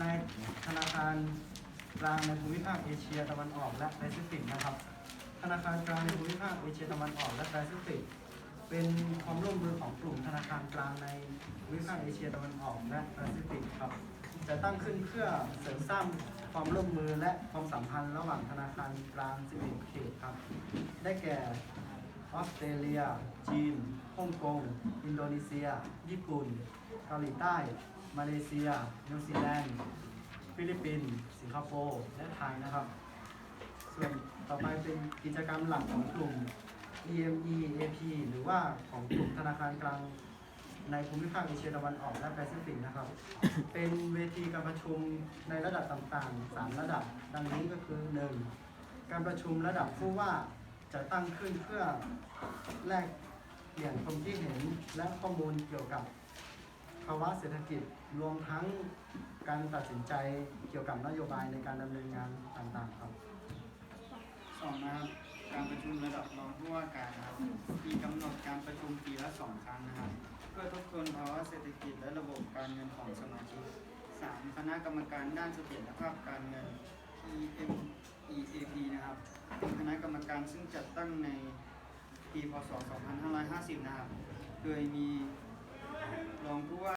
ในธนาคารกลางในภูมิภาคเอเชียตะวันออกและแปซิฟิกนะครับ ธนาคารกลางในภูมิภาคเอเชียตะวันออกและแปซิฟิกเป็นความร่วมมือของกลุ่มธนาคารกลางในภูมิภาคเอเชียตะวันออกและแปซิฟิกครับจะตั้งขึ้นเพื่อเสริมสร้างความร่วมมือและความสัมพันธ์ระหว่างธนาคารกลาง11เขตครับ ได้แก่ ออสเตรเลีย จีนฮ่องกง อินโดนีเซีย ญี่ปุ่น เกาหลีใต้ มาเลเซีย นิวซีแลนด์ ฟิลิปปินส์สิงคโปร์ และไทยนะครับ ส่วนต่อไปเป็นกิจกรรมหลักของกลุ่ม EME AP หรือว่าของกลุ่มธนาคารกลางในภูมิภาคเอเชียตะวันออกและแปซิฟิกนะครับ เป็นเวทีการประชุมในระดับต่างๆ 3 ระดับ ดังนี้ก็คือ 1. การประชุมระดับผู้ว่า จะตั้งขึ้นเพื่อแลกเปลี่ยนความคิดเห็นและข้อมูลเกี่ยวกับภาวะเศรษฐกิจรวมทั้งการตัดสินใจเกี่ยวกับนโยบายในการดำเนินงานต่างๆครับสองนะครับการประชุมระดับรองผู้ว่าการนะครับมีกำหนดการประชุมปีละสองครั้งนะครับเพื่อทบทวนภาวะเศรษฐกิจและระบบการเงินของสมาชิกสามคณะกรรมการด้านเสถียรภาพการเงิน EM EAP นะครับ ณะกรรมการซึ่งจัดตั้งในปีพศ 2550 นะครับ โดยมีรองผู้ว่า